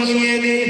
শুনিয়ে দিই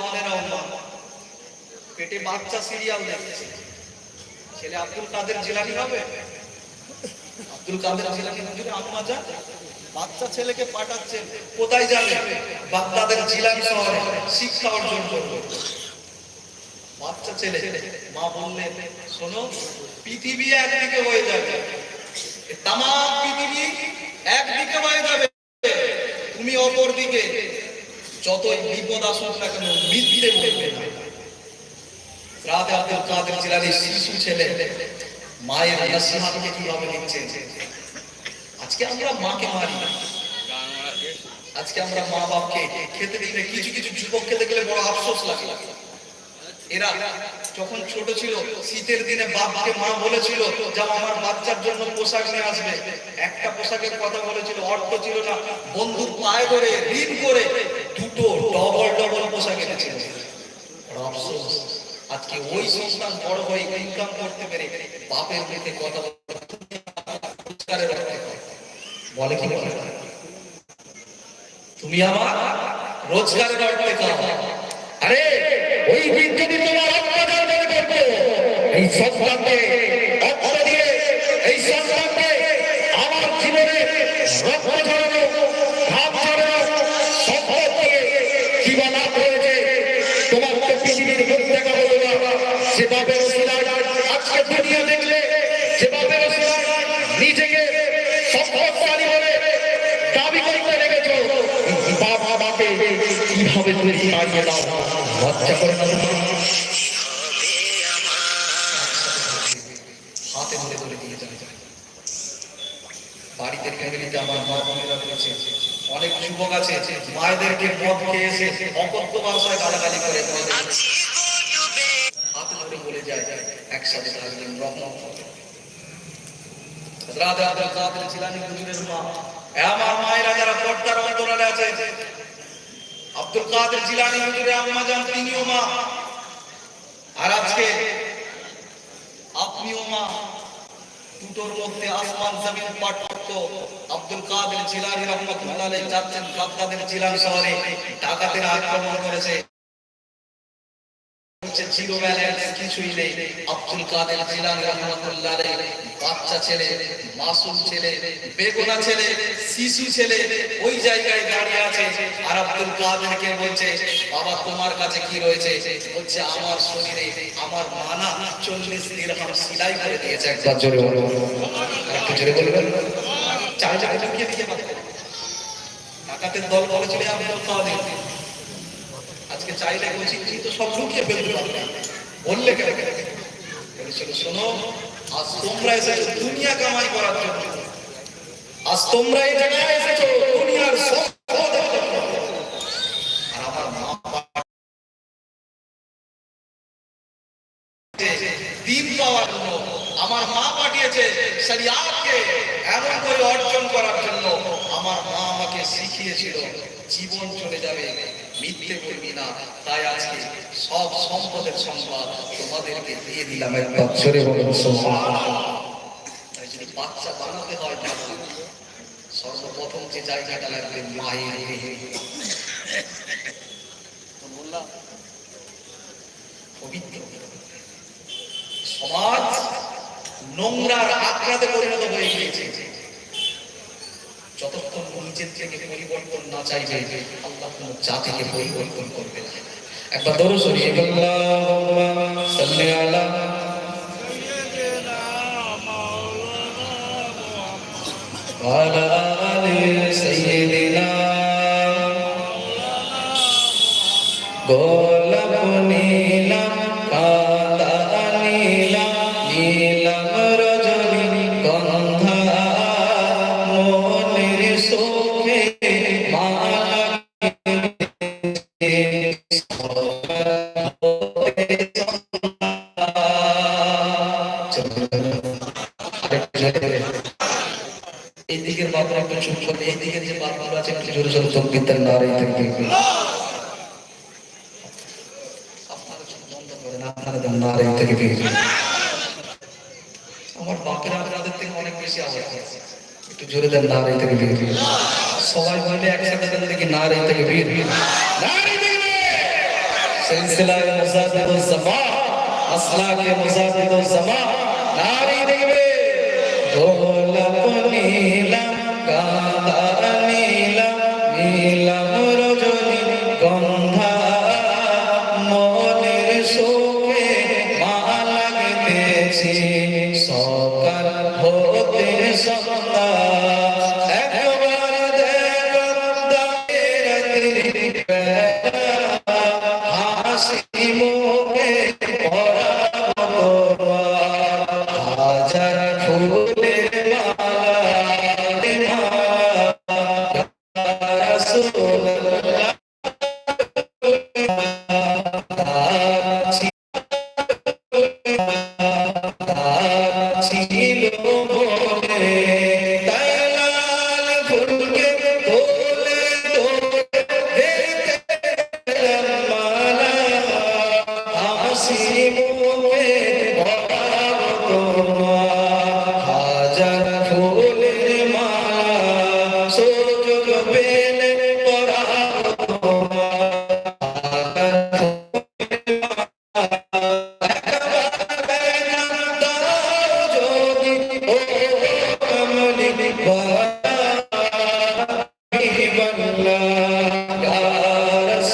মা বোনেরাও পেটে বাচ্চা সিরিয়াল দেখছে। ছেলে আব্দুল কাদের জিলানি হবে? আব্দুল কাদের জিলানি হুজুরে আম্মা যা বাচ্চা ছেলেকে পাঠাচ্ছে, কোথায় যাবে? বাগদাদের জিলানি শহরে শিক্ষা অর্জন করবে। বাচ্চা ছেলে, মা বললেন শোনো, পৃথিবী একদিকে হয়ে যাবে। তাম পৃথিবী একদিকে হয়ে যাবে। তুমি অপর দিকে যতই বিপদ আসুক না কেন মিথ্যে বলবে না রাতে আব্দুল কাদের জিলানি শিশু ছেলে, মায়ের নসিহাতকে কীভাবে নিচ্ছেন? আজকে আমরা মাকে মারি। আজকে আমরা মা বাপকে খেতে দিই না। কিছু কিছু যুবককে দেখলে বড় আফসোস লাগে। এরা যখন ছোট ছিল, শীতের দিনে বাপকে মা বলেছিল যে আমার বাচ্চার জন্য পোশাক নিয়ে আসবে। একটা পোশাকের কথা বলেছিল, অর্থ ছিল না। বন্ধুর পায়ে ধরে, ঋণ করে দুটো ডবল ডবল পোশাক এনেছিল। আফসোস, আজকে ওই সন্তান বড় হয়ে ইনকাম করতে পেরে বাপের মুখে কথা বলে কি বলে? তুমি আমার রোজগারের অর্থে আরে, ওই দিন তোমার এই সন্তানকে অর্থ দিয়ে এই সন্তানকে আমার জীবনে রক্ত ঝরানো ঘাম ঝরানো সম্পদ দিয়ে কি বা লাভ হয়েছে তোমার তো পৃথিবীর মুখ দেখা হলো না রসিলায় আজকে দুনিয়া দেখলে যেভাবে নিজেকে সম্পদশালী বলে দাবি করতে লেগেছো। বাবা মাকে কীভাবে তুমি তাড়িয়ে দাও? লজ্জা করে না তোমার? হাতে ধরে ধরে দিয়ে যাবে ফ্যামিলিতে আমার মা বোনেরা রয়েছে অনেক যুবক আছে, মায়েদেরকে মদ খেয়ে এসে অকথ্য ভাষায় গালাগালি করে হাতে ধরে বলে যায়, একসাথে থাকবেন রহমত হবে। মধ্যে আসমান জমিন পার্থক্য বাচ্চা ছেলে, মাসুম ছেলে, বেগুনা ছেলে, শিশু ছেলে, ওই জায়গায় দাঁড়িয়ে আছে। আর আব্দুল কাদেরকে বলছে, বাবা, তোমার কাছে কি রয়েছে? বলছে, আমার শরীরে আমার মানা চল্লিশ দিরহাম সিলাই করে দিয়েছে একবার জোরে জোরে বলবেন? চার চার লুকিয়ে দিকে ডাকাতের দল বলেছিল আব্দুল কাদের আজকে চাইলে বলছি কি তো সব লুকিয়ে ফেলতে বললে কেন? বলেছিল শোনো, আজ তোমরা এসেছ দুনিয়া কামাই করার জন্য। আজ তোমরা এই জায়গায় এসেছ দুনিয়ার জন্য। আর মা পাওয়ার জন্য। আমার মা পাঠিয়েছে শরিয়াতকে, এমন করে অর্জন করার জন্য আমার মা আমাকে শিখিয়েছিল জীবন চলে যাবে মিথ্যে বলবি না। তাই আজকে সব সম্পদের সংবাদ তোমাদেরকে দিয়ে দিলাম একবার। জোরে বলুন তাই যদি বাচ্চা বানাতে হয় সর্বপ্রথম যে জায়গাটা লাগবে বললাম পবিত্র। সমাজ নোংরার আক্রাতে পরিণত হয়ে গিয়েছে। যতক্ষণ নিজের থেকে পরিবর্তন না চাইবে আল্লাহ কোনো জাতিকে পরিবর্তন করবে না একবার দরো সরিয়ে আল্লাহুম্মা সাল্লি আলা وعلى آل سيدنا গোলাপ থেকে দিয়ে দিন। আমার বাপের আপনাদের থেকে অনেক বেশি আওয়াজ আছে। একটু জোরে দেন নারে থেকে দিয়ে দিন। সবাই মিলে একসাথে দেন দেখি নারে থেকে দিয়ে দিন। নারে দিবে। সিলসিলায় মুজাহিদুজ জামান, আসলাকে মুজাহিদুজ জামান, নারে দিবে। গোলাপ নীলাম গাঁদা নীলাম নীলাম রজনী গন্ধা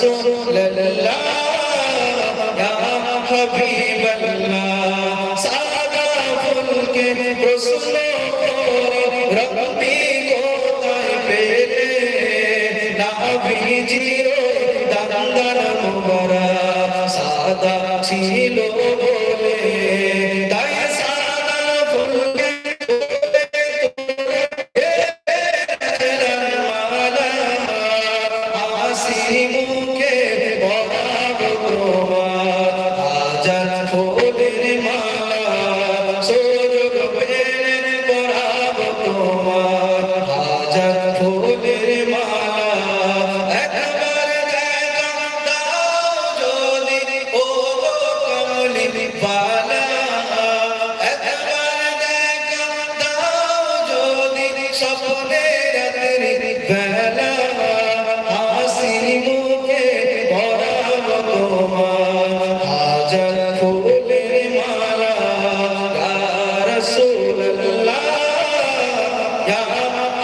Gracias. রে মা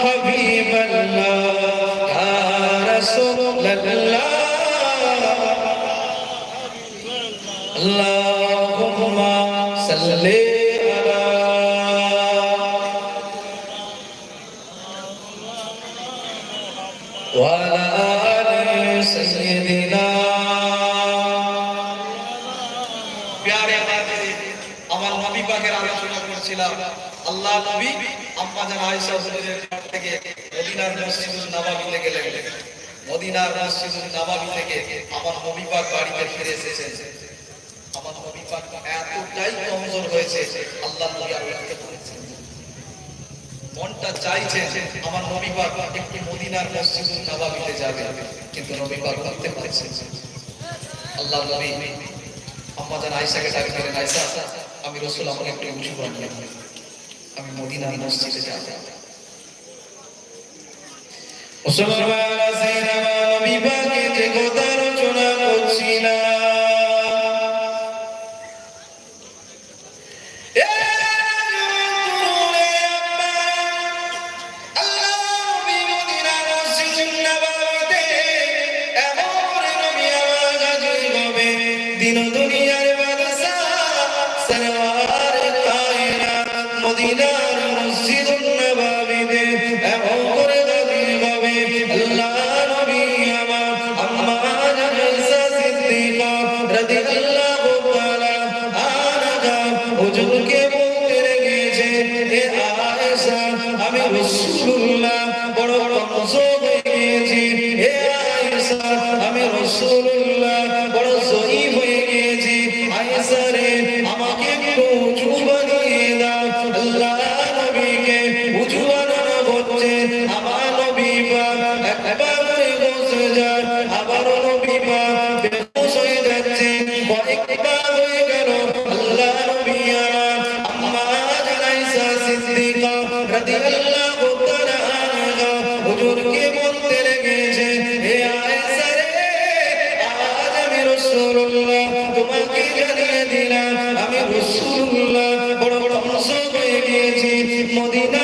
حبيب الله يا رسول الله الله মদিনার মসজিদুল নববীতে গেলেন। মদিনার মসজিদুল নববী থেকে আমার নবী বাড়িতে ফিরে এসেছেন। আমার নবী এতটাই কমজোর হয়েছে, আল্লাহ বলেছেন। মনটা চাইছে আমার নবী একটু মদিনার মসজিদুল নববীতে যাবে, কিন্তু নবী করতে পারছেন আল্লাহ নবী আমাদের আয়েশাকে ডাক দিলেন, আয়েশা, আমি রাসূল আমাকে একটু উঁচু দাও। আমি মদিনার মসজিদে যাব। মুসলমান যে কথা রচনা করছিলাম। রসুল্লাহ তোমাকে জানিয়ে দিলাম আমি রসুল্লাহ বড় বড় অংশ হয়ে গিয়েছি মদিনা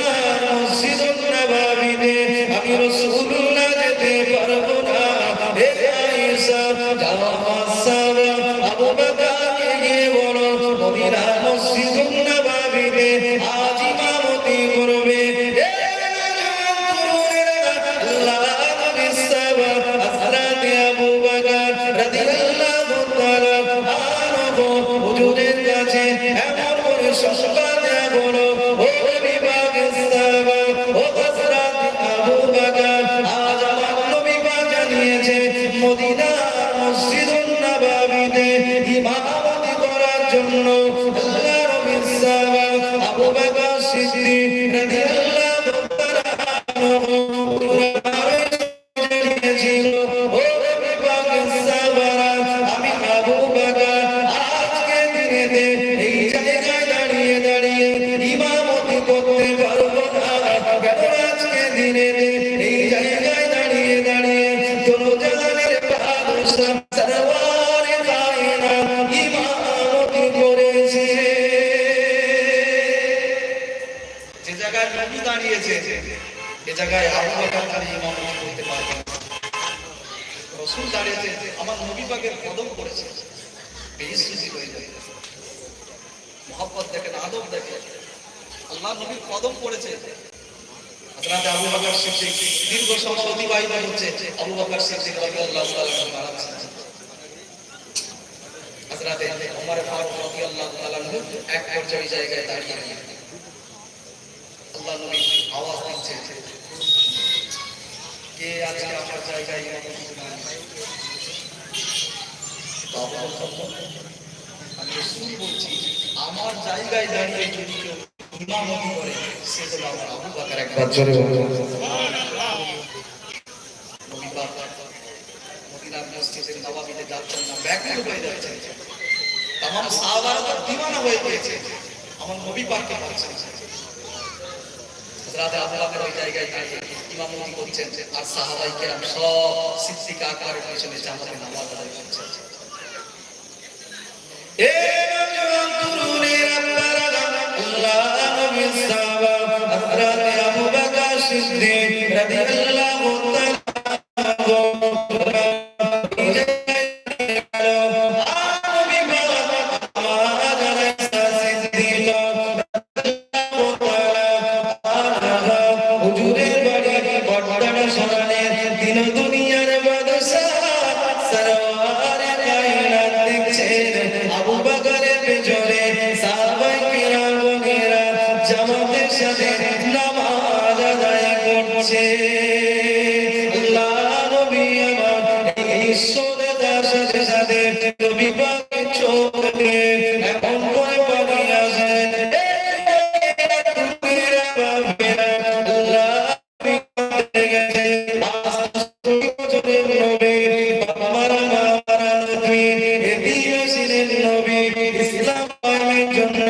জায়গায় আবু বকর খালি ইমামতি পারবে না রসুল দাঁড়িয়েছে, আমার নবী কদম করেছে বেহিসুজি হয়ে যায়। মহব্বত দেখেন আল্লাহ নবীর কদম পড়েছে। হাজরাতে আবু বকর সিদ্দিক দীর্ঘ সময় অতিবাহিত হচ্ছে। আবু বকর সিদ্দিক রাদিয়াল্লাহু তাআলা মারা গেছেন হাজরাতে ওমর ফারুক রাদিয়াল্লাহু তাআলা এক পর্যায়ে জায়গায় দাঁড়িয়ে আল্লাহ নবী আওয়াজ দিচ্ছে কে আজকে আমার জায়গায় আমি শুনি বলছি আমার জায়গায় দাঁড়িয়ে যদি কেউ ইমামতি করে সে হলো আমার আবু বাকার একবার জোরে মসজিদের নবাবিতে যাচ্ছেন না ব্যাকুল হয়ে যাচ্ছেন তাম সাহাবারা তো দিওয়ানা হয়ে গিয়েছে। আমার নবী পাককে বলছেন? রাতে আপনাদের ওই জায়গায় দাঁড়িয়ে ইমামতি করছেন আর সাহাবাই কেরাম সব সিদ্দিক আকবরের পিছনে জামাতে নামাজ আদায় করছেন। দিন দুনিয়ার বাদশাহ নবী ইসলামের জন্য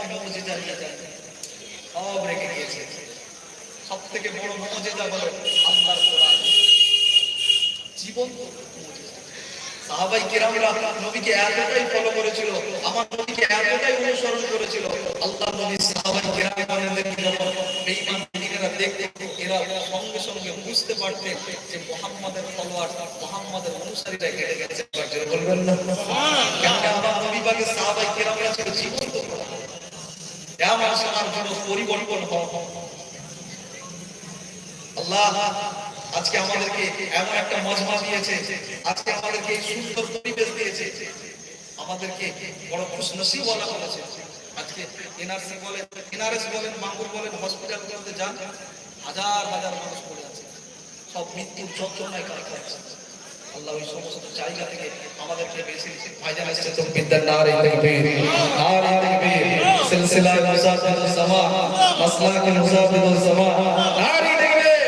নিয়ে যায় সব রেখে দিয়েছে। সব থেকে বড় মজিজা হলো আল্লাহর কোরআন। মুজিজা। সাহাবাই কিরামরা নবীকে এতটাই ফলো করেছিল আমার নবীকে এতটাই অনুসরণ করেছিল আল্লাহ নবী সাহাবাই কিরামদের যখন বেঈমান মুমিনেরা দেখতে এরা সঙ্গে সঙ্গে বুঝতে পারতেন যে মুহাম্মাদের ফলোয়ার মুহাম্মাদের অনুসারীরা কেটে গেছে বলবেন না? কেননা আমার নবী পাকের সাহাবাই কিরামরা ছিল জীবন্ত শোনার জন্য পরিবর্তন হওয়া আল্লাহ আজকে আমাদেরকে এমন একটা মজমা দিয়েছে, আজকে আমাদেরকে সুন্দর পরিবেশ দিয়েছে আমাদেরকে বড় খুশনসিব বলা হয়েছে আজকে এনআরসি বলেন এনআরএস বলেন মাঙ্গুর বলেন হসপিটালগুলোতে যান হাজার হাজার মানুষ পড়ে আছে, সব মৃত্যুর যন্ত্রণায় কাজ করছে আল্লাহ ওই সমস্ত জায়গা থেকে আমাদেরকে বেশি ভাইজান এসছে তো বিদ্যার নারে তকবীর নারে তকবীর সিলসিলা মুসাফির সামা মাসলাক মুসাফির সামা। নারে তকবীর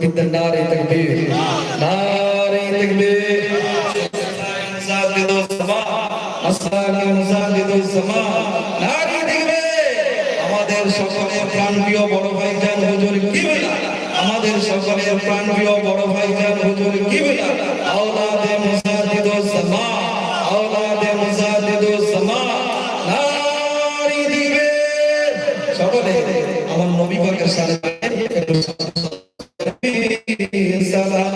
বিদ্যার নারে তকবীর নারে তকবীর মুসাফির সামা মাসলাক মুসাফির সামা। নারে তকবীর আমাদের সকলের প্রাণপ্রিয় বড় ভাইজান হুজুর। কিবলা আমাদের সকলের প্রাণপ্রিয় বড় ভাইজান হুজুর কিবলা আওলাদে মুসাদ্দিদুস সামা, আওলাদে মুসাদ্দিদুস সামা। নারী দিবে। সকলে, আমার নবী পাকের সাথে সালাম।